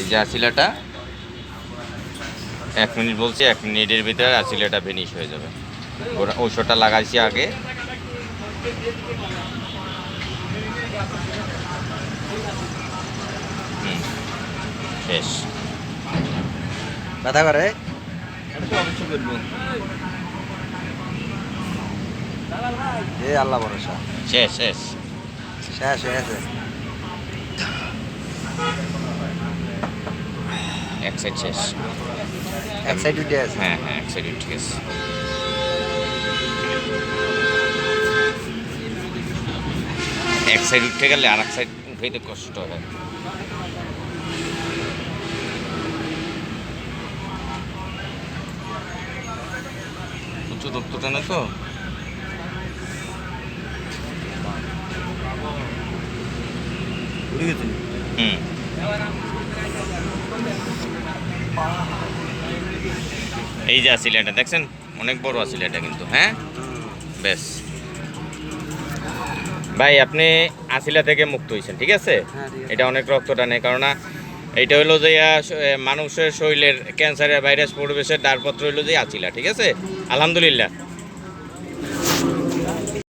এই যে আসিলাটা এক মিনিট বলছি এক মিনিটের ভিতরে আসিলাটা ফিনিশ হয়ে যাবে। ওরা ঔষধটা লাগাইছি আগে। শেষ। ব্যথা করে? এ আল্লাহ ভরসা। শেষ শেষ। শেষ হয়ে গেছে এক সাইড শেষ। এক সাইড উঠে আছে? হ্যাঁ হ্যাঁ এক সাইড ঠিক আছে এক সাইড উঠে গেলে আর এক সাইড উঠাইতে কষ্ট হয়। উঁচু রক্ত টানে তো? উঠে গেছে? হুম। এই যে আসিলাটা দেখছেন? অনেক বড় আসিলাটা কিন্তু হ্যাঁ? বেশ। ভাই আপনি আসিলা থেকে মুক্ত হয়েছেন ঠিক আছে? হ্যাঁ, ঠিক আছে। এটা অনেক রক্ত টানে কারণ এইটা হলো যে মানুষের শরীরের ক্যান্সারের ভাইরাস পরিবেশের দ্বারপত্র হলো যে আসিলা ঠিক আছে? আলহামদুলিল্লাহ।